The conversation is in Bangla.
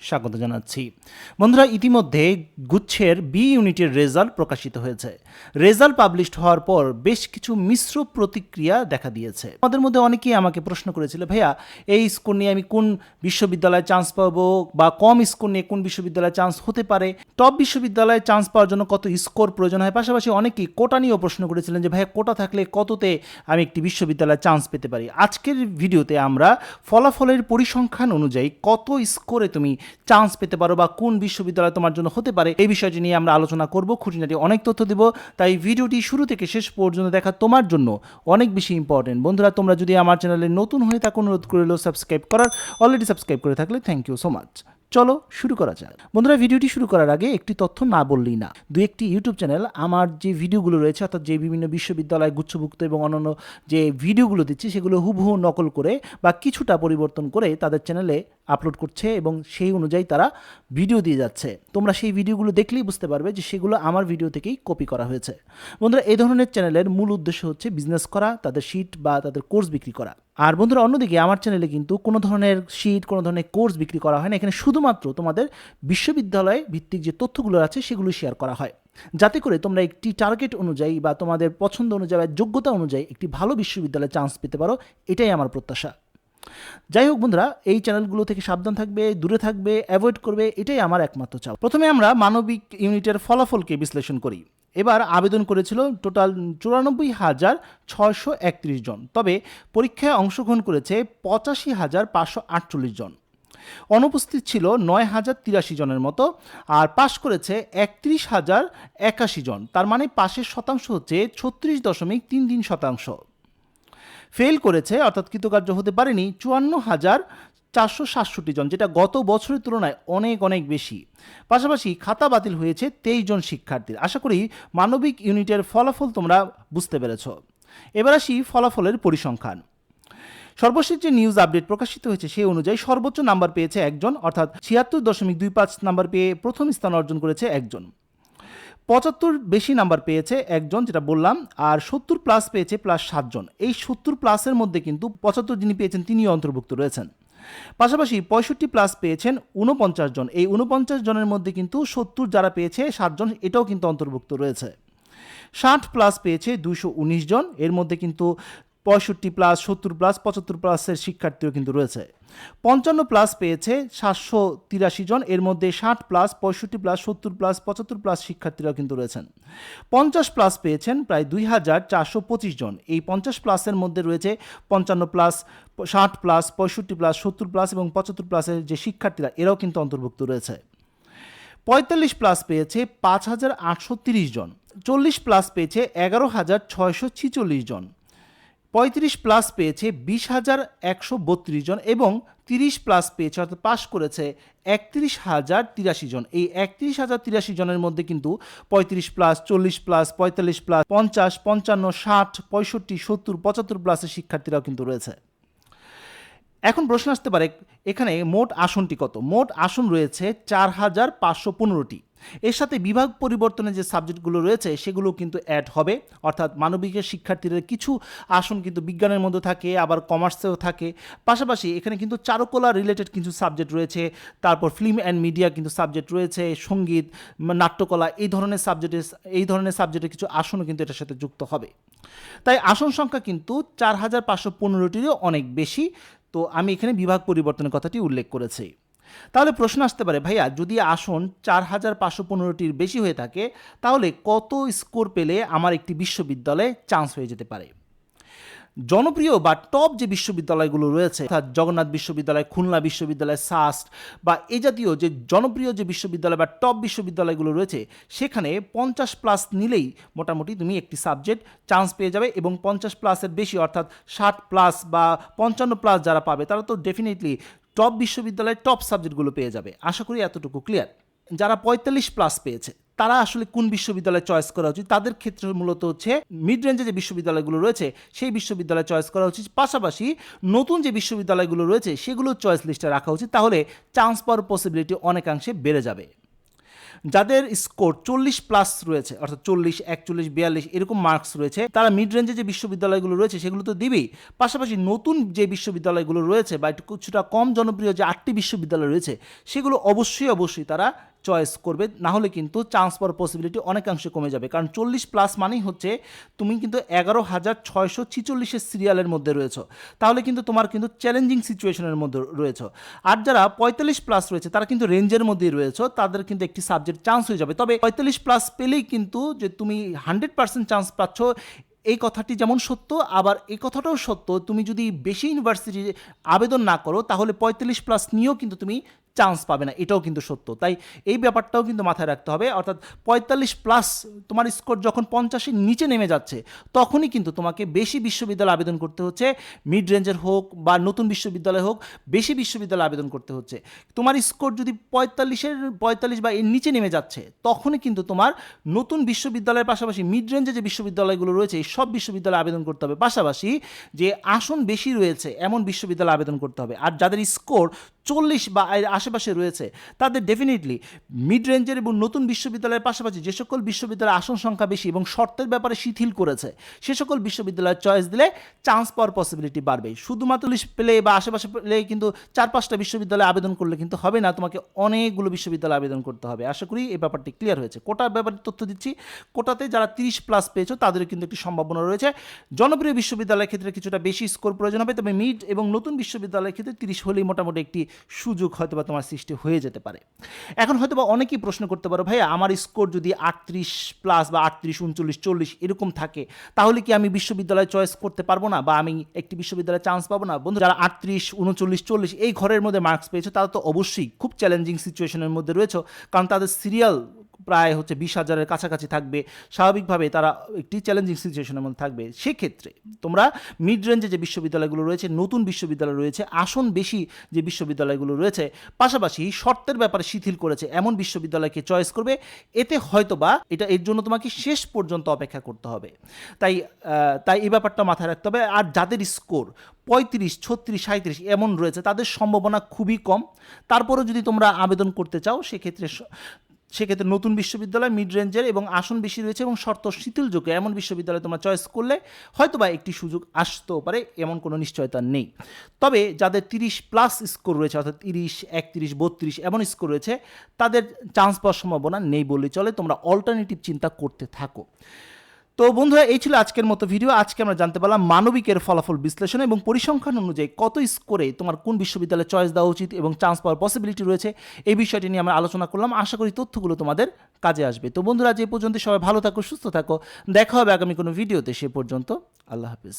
স্বাগত জানাচ্ছি। বন্ধুরা, ইতিমধ্যে গুচ্ছের বি ইউনিটের রেজাল্ট প্রকাশিত হয়েছে। রেজাল্ট পাবলিশড হওয়ার পর বেশ কিছু মিশ্র প্রতিক্রিয়া দেখা দিয়েছে। আমাদের মধ্যে অনেকেই আমাকে প্রশ্ন করেছিল, ভাইয়া, এই স্কোর নিয়ে আমি কোন বিশ্ববিদ্যালয়ে চান্স পাবো বা কম স্কোর নিয়ে কোন বিশ্ববিদ্যালয়ে চান্স হতে পারে? টপ বিশ্ববিদ্যালয়ে চান্স পাওয়ার জন্য কত স্কোর প্রয়োজন হয়? পাশাপাশি অনেকেই কোটা নিয়েও প্রশ্ন করেছিলেন যে, ভাইয়া, কোটা থাকলে কততে আমি একটি বিশ্ববিদ্যালয়ে চান্স পেতে পারি? আজকের ভিডিওতে আমরা ফলাফলের পরিসংখ্যান অনুযায়ী কত স্কোরে তুমি চান্স পেতে পারো বা কোন বিশ্ববিদ্যালয় তোমার জন্য হতে পারে, এই বিষয়টি নিয়ে আমরা আলোচনা করব। খুঁটিনাটি অনেক তথ্য দেব, তাই ভিডিওটি শুরু থেকে শেষ পর্যন্ত দেখা তোমার জন্য অনেক বেশি ইম্পর্টেন্ট বন্ধুরা, তোমরা যদি আমার চ্যানেলে নতুন হয়ে থাকো, অনুরোধ করলেও সাবস্ক্রাইব করার। অলরেডি সাবস্ক্রাইব করে থাকলে থ্যাংক ইউ সো মাচ চলো শুরু করা যাক। বন্ধুরা, ভিডিওটি শুরু করার আগে একটি তথ্য না বললেই না। দু একটি ইউটিউব চ্যানেল আমার যে ভিডিওগুলো রয়েছে, অর্থাৎ যে বিভিন্ন বিশ্ববিদ্যালয় গুচ্ছভুক্ত এবং অন্যান্য যে ভিডিওগুলো দিচ্ছি, সেগুলো হুবহু নকল করে বা কিছুটা পরিবর্তন করে তাদের চ্যানেলে আপলোড করছে এবং সেই অনুযায়ী তারা ভিডিও দিয়ে যাচ্ছে। তোমরা সেই ভিডিওগুলো দেখলেই বুঝতে পারবে যে সেগুলো আমার ভিডিও থেকেই কপি করা হয়েছে। বন্ধুরা এই ধরনের চ্যানেলের মূল উদ্দেশ্য হচ্ছে বিজনেস করা, তাদের শিট বা তাদের কোর্স বিক্রি করা। আর বন্ধুরা, অন্যদিকে আমার চ্যানেলে কিন্তু কোনো ধরনের শিট কোনো ধরনের কোর্স বিক্রি করা হয় না। এখানে শুধুমাত্র তোমাদের বিশ্ববিদ্যালয় ভিত্তিক যে তথ্যগুলো আছে, সেগুলো শেয়ার করা হয়। যাতে করে তোমরা একটি টার্গেট অনুযায়ী বা তোমাদের পছন্দ অনুযায়ী বা যোগ্যতা অনুযায়ী একটি ভালো বিশ্ববিদ্যালয়ে চান্স পেতে পারো, এটাই আমার প্রত্যাশা। যাই হোক বন্ধুরা, এই চ্যানেলগুলো থেকে সাবধান থাকবে, দূরে থাকবে অ্যাভয়েড করবে, এটাই আমার একমাত্র চাও প্রথমে আমরা মানবিক ইউনিটের ফলাফলকে বিশ্লেষণ করি। এবার আবেদন করেছিল টোটাল চুরানব্বই হাজার ছয়শো একত্রিশ জন। তবে পরীক্ষায় অংশগ্রহণ করেছে পঁচাশি হাজার পাঁচশো আটচল্লিশ জন। অনুপস্থিত ছিল নয় হাজার তিরাশি জনের মতো আর পাশ করেছে একত্রিশ হাজার একাশি জন। তার মানে পাশের শতাংশ হচ্ছে ছত্রিশ দশমিক তিন তিন শতাংশ। ফেল করেছে, অর্থাৎ কৃতকার্য হতে পারেনি, চুয়ান্ন হাজার চারশো সাতষট্টি জন, যেটা গত বছরের তুলনায় অনেক অনেক বেশি। পাশাপাশি খাতা বাতিল হয়েছে তেইশ জন শিক্ষার্থীর। আশা করি মানবিক ইউনিটের ফলাফল তোমরা বুঝতে পেরেছ। এবার আসি ফলাফলের পরিসংখ্যান। সর্বশেষ যে নিউজ আপডেট প্রকাশিত হয়েছে সেই অনুযায়ী সর্বোচ্চ নাম্বার পেয়েছে একজন, অর্থাৎ ছিয়াত্তর দশমিক দুই পাঁচ নাম্বার পেয়ে প্রথম স্থান অর্জন করেছে একজন। পঁচাত্তর বেশি নাম্বার পেয়েছে একজন, যেটা বললাম, আর সত্তর প্লাস পেয়েছে প্লাস সাতজন। এই সত্তর প্লাসের মধ্যে কিন্তু পঁচাত্তর যিনি পেয়েছেন তিনিও অন্তর্ভুক্ত রয়েছেন। পাশাপাশি পঁয়ষট্টি প্লাস পেয়েছেন উনপঞ্চাশ জন। এই উনপঞ্চাশ জনের মধ্যে কিন্তু সত্তর যারা পেয়েছে সাতজন এটাও কিন্তু অন্তর্ভুক্ত রয়েছে। ষাট প্লাস পেয়েছে দুশো জন। এর মধ্যে কিন্তু পঁয়ষট্টি প্লাস, সত্তর প্লাস, পঁচাত্তর প্লাসের শিক্ষার্থীও কিন্তু রয়েছে। পঞ্চান্ন প্লাস পেয়েছে সাতশো তিরাশি জন, এর মধ্যে ষাট প্লাস, পঁয়ষট্টি প্লাস, সত্তর প্লাস, পঁচাত্তর প্লাস শিক্ষার্থীরাও কিন্তু রয়েছেন। পঞ্চাশ প্লাস পেয়েছেন প্রায় দুই হাজার চারশো পঁচিশ জন। এই পঞ্চাশ প্লাসের মধ্যে রয়েছে পঞ্চান্ন প্লাস, ষাট প্লাস, পঁয়ষট্টি প্লাস, সত্তর প্লাস এবং পঁচাত্তর প্লাসের যে শিক্ষার্থীরা, এরাও কিন্তু অন্তর্ভুক্ত রয়েছে। পঁয়তাল্লিশ প্লাস পেয়েছে পাঁচ হাজার আটশো তিরিশ জন। চল্লিশ প্লাস পেয়েছে এগারো হাজার ছয়শো ছিচল্লিশ জন। পঁয়ত্রিশ প্লাস পেয়েছে বিশ হাজার একশো বত্রিশ জন এবং তিরিশ প্লাস পেয়েছে, অর্থাৎ পাশ করেছে একত্রিশ হাজার তিরাশি জন। এই একত্রিশ হাজার তিরাশি জনের মধ্যে কিন্তু পঁয়ত্রিশ প্লাস, চল্লিশ প্লাস, পঁয়তাল্লিশ প্লাস, পঞ্চাশ, পঞ্চান্ন, ষাট, পঁয়ষট্টি, সত্তর, পঁচাত্তর প্লাসের শিক্ষার্থীরাও কিন্তু রয়েছে। এখন প্রশ্ন আসতে পারে, এখানে মোট আসনটি কত? মোট আসন রয়েছে চার হাজার পাঁচশো পনেরোটি। এর সাথে বিভাগ পরিবর্তনের যে সাবজেক্টগুলো রয়েছে, সেগুলো কিন্তু অ্যাড হবে। অর্থাৎ মানবিকের শিক্ষার্থীদের কিছু আসন কিন্তু বিজ্ঞানের মধ্যে থাকে, আবার কমার্সেও থাকে। পাশাপাশি এখানে কিন্তু চারুকলা রিলেটেড কিছু সাবজেক্ট রয়েছে, তারপর ফিল্ম অ্যান্ড মিডিয়া কিন্তু সাবজেক্ট রয়েছে, সংগীত, নাট্যকলা, এই ধরনের সাবজেক্টের এই ধরনের সাবজেক্টের কিছু আসনও কিন্তু এটার সাথে যুক্ত হবে। তাই আসন সংখ্যা কিন্তু চার হাজার পাঁচশো পনেরোটিরও অনেক বেশি। তো আমি এখানে বিভাগ পরিবর্তনের কথাটি উল্লেখ করেছি। তাহলে প্রশ্ন আসতে পারে, ভাইয়া, যদি আসন চার হাজার পাঁচশো পনেরোটির বেশি হয়ে থাকে, তাহলে কত স্কোর পেলে আমার একটি বিশ্ববিদ্যালয়ে চান্স হয়ে যেতে পারে? জনপ্রিয় বা টপ যে বিশ্ববিদ্যালয়গুলো রয়েছে, অর্থাৎ জগন্নাথ বিশ্ববিদ্যালয়, খুলনা বিশ্ববিদ্যালয়, সাস্ট বা এ জাতীয় যে জনপ্রিয় যে বিশ্ববিদ্যালয় বা টপ বিশ্ববিদ্যালয়গুলো রয়েছে, সেখানে পঞ্চাশ প্লাস নিলেই মোটামুটি তুমি একটি সাবজেক্ট চান্স পেয়ে যাবে এবং পঞ্চাশ প্লাসের বেশি, অর্থাৎ ষাট প্লাস বা পঞ্চান্ন প্লাস যারা পাবে, তারা তো ডেফিনেটলি টপ বিশ্ববিদ্যালয়ের টপ সাবজেক্টগুলো পেয়ে যাবে। আশা করি এতটুকু ক্লিয়ার যারা পঁয়তাল্লিশ প্লাস পেয়েছে তারা আসলে কোন বিশ্ববিদ্যালয় চয়েস করা উচিত? তাদের ক্ষেত্রে মূলত হচ্ছে মিড রেঞ্জে যে বিশ্ববিদ্যালয়গুলো রয়েছে, সেই বিশ্ববিদ্যালয় চয়েস করা উচিত। পাশাপাশি নতুন যে বিশ্ববিদ্যালয়গুলো রয়েছে, সেগুলো চয়েস লিস্টে রাখা উচিত। তাহলে চান্স পাওয়ার পসিবিলিটি অনেকাংশে বেড়ে যাবে। যাদের স্কোর চল্লিশ প্লাস রয়েছে, অর্থাৎ চল্লিশ, একচল্লিশ, বিয়াল্লিশ এরকম মার্কস রয়েছে, তারা মিড রেঞ্জে যে বিশ্ববিদ্যালয়গুলো রয়েছে, সেগুলো তো দিবেই। পাশাপাশি নতুন যে বিশ্ববিদ্যালয়গুলো রয়েছে বা একটু কিছুটা কম জনপ্রিয় যে আটটি বিশ্ববিদ্যালয় রয়েছে, সেগুলো অবশ্যই অবশ্যই তারা চয়েস করবে না হলে কিন্তু চান্স পাওয়ার পসিবিলিটি অনেকাংশে কমে যাবে। কারণ চল্লিশ প্লাস মানেই হচ্ছে তুমি কিন্তু এগারো হাজার ছয়শো ছিচল্লিশের সিরিয়ালের মধ্যে রয়েছে। তাহলে কিন্তু তোমার কিন্তু চ্যালেঞ্জিং সিচুয়েশনের মধ্যে রয়েছে। আর যারা পঁয়তাল্লিশ প্লাস রয়েছে, তারা কিন্তু রেঞ্জের মধ্যেই রয়েছে, তাদের কিন্তু একটি সাবজেক্ট চান্স হয়ে যাবে। তবে পঁয়তাল্লিশ প্লাস পেলেই কিন্তু যে তুমি হান্ড্রেড পার্সেন্ট চান্স পাচ্ছ, এই কথাটি যেমন সত্য, আবার এই কথাটাও সত্য, তুমি যদি বেশি ইউনিভার্সিটি আবেদন না করো, তাহলে পঁয়তাল্লিশ প্লাস নিয়েও কিন্তু তুমি চান্স পাবে না, এটাও কিন্তু সত্য। তাই এই ব্যাপারটাও কিন্তু মাথায় রাখতে হবে। অর্থাৎ পঁয়তাল্লিশ প্লাস তোমার স্কোর যখন পঞ্চাশের নিচে নেমে যাচ্ছে, তখনই কিন্তু তোমাকে বেশি বিশ্ববিদ্যালয় আবেদন করতে হচ্ছে। মিড রেঞ্জের হোক বা নতুন বিশ্ববিদ্যালয় হোক, বেশি বিশ্ববিদ্যালয় আবেদন করতে হচ্ছে। তোমার স্কোর যদি পঁয়তাল্লিশের, পঁয়তাল্লিশ বা এর নিচে নেমে যাচ্ছে, তখনই কিন্তু তোমার নতুন বিশ্ববিদ্যালয়ের পাশাপাশি মিড রেঞ্জে যে বিশ্ববিদ্যালয়গুলো রয়েছে, এই সব বিশ্ববিদ্যালয়ে আবেদন করতে হবে। পাশাপাশি যে আসন বেশি রয়েছে, এমন বিশ্ববিদ্যালয়ে আবেদন করতে হবে। আর যাদের স্কোর চল্লিশ বা আশেপাশে রয়েছে, তাদের ডেফিনেটলি মিড রেঞ্জের এবং নতুন বিশ্ববিদ্যালয়ের পাশাপাশি যে সকল বিশ্ববিদ্যালয়ের আসন সংখ্যা বেশি এবং শর্তের ব্যাপারে শিথিল করেছে, সে সকল বিশ্ববিদ্যালয়ের চয়েস দিলে চান্স পাওয়ার পসিবিলিটি বাড়বে। শুধুমাত্র পেলে বা আশেপাশে পেলে কিন্তু চার পাঁচটা বিশ্ববিদ্যালয়ে আবেদন করলে কিন্তু হবে না, তোমাকে অনেকগুলো বিশ্ববিদ্যালয়ে আবেদন করতে হবে। আশা করি এই ব্যাপারটি ক্লিয়ার হয়েছে। কোটার ব্যাপারে তথ্য দিচ্ছি, কোটাতে যারা তিরিশ প্লাস পেয়েছ তাদের কিন্তু একটি সম্ভাবনা রয়েছে। জনপ্রিয় বিশ্ববিদ্যালয়ের ক্ষেত্রে কিছুটা বেশি স্কোর প্রয়োজন হবে, তবে মিড এবং নতুন বিশ্ববিদ্যালয়ের ক্ষেত্রে তিরিশ হলেই মোটামুটি একটি সুযোগ হয়তো বা তোমার সৃষ্টি হয়ে যেতে পারে। এখন হয়তো বা অনেকেই প্রশ্ন করতে পারো ভাই আমার স্কোর যদি আটত্রিশ প্লাস বা আটত্রিশ, উনচল্লিশ, চল্লিশ এরকম থাকে, তাহলে কি আমি বিশ্ববিদ্যালয়ে চয়েস করতে পারব না বা আমি একটি বিশ্ববিদ্যালয়ে চান্স পাবো না? বন্ধু, যারা আটত্রিশ, উনচল্লিশ, চল্লিশ এই ঘরের মধ্যে মার্কস পেয়েছ, তারা তো অবশ্যই খুব চ্যালেঞ্জিং সিচুয়েশনের মধ্যে রয়েছে, কারণ তাদের সিরিয়াল প্রায় হচ্ছে বিশ হাজারের কাছাকাছি থাকবে। স্বাভাবিকভাবে তারা একটি চ্যালেঞ্জিং সিচুয়েশনের মধ্যে থাকবে। সেক্ষেত্রে তোমরা মিড রেঞ্জে যে বিশ্ববিদ্যালয়গুলো রয়েছে, নতুন বিশ্ববিদ্যালয় রয়েছে, আসন বেশি যে বিশ্ববিদ্যালয়গুলো রয়েছে, পাশাপাশি শর্তের ব্যাপারে শিথিল করেছে এমন বিশ্ববিদ্যালয়কে চয়েস করবে। এতে হয়তোবা এটা এর জন্য তোমাকে শেষ পর্যন্ত অপেক্ষা করতে হবে। তাই তাই এই ব্যাপারটা মাথায় রাখতে হবে। আর যাদের স্কোর পঁয়ত্রিশ, ছত্রিশ সাঁত্রিশ এমন রয়েছে, তাদের সম্ভাবনা খুবই কম। তারপরেও যদি তোমরা আবেদন করতে চাও, সেক্ষেত্রে সেক্ষেত্রে নতুন বিশ্ববিদ্যালয় মিড রেঞ্জের এবং আসন বেশি রয়েছে এবং শর্ত শিথিলযোগ্য এমন বিশ্ববিদ্যালয় তোমরা চয়েস করলে হয়তো বা একটি সুযোগ আসতেও পারে, এমন কোনো নিশ্চয়তা নেই। তবে যাদের তিরিশ প্লাস স্কোর রয়েছে, অর্থাৎ তিরিশ, একত্রিশ, বত্রিশ এমন স্কোর রয়েছে, তাদের চান্স পাওয়ার সম্ভাবনা নেই বললে চলে। তোমরা অল্টারনেটিভ চিন্তা করতে থাকো। তো বন্ধুরা, এই ছিল আজকের মতো ভিডিও আজকে আমরা জানতে পারলাম মানবিকের ফলাফল বিশ্লেষণ এবং পরিসংখ্যান অনুযায়ী কত স্কোরে তোমার কোন বিশ্ববিদ্যালয়ে চয়েস দেওয়া উচিত এবং চান্স পাওয়ার পসিবিলিটি রয়েছে। এই বিষয়টি নিয়ে আমরা আলোচনা করলাম। আশা করি তথ্যগুলো তোমাদের কাজে আসবে। তো বন্ধুরা যে পর্যন্ত সবাই ভালো থাকো, সুস্থ থাকো। দেখা হবে আগামী কোনো ভিডিওতে সে পর্যন্ত আল্লাহ হাফিজ।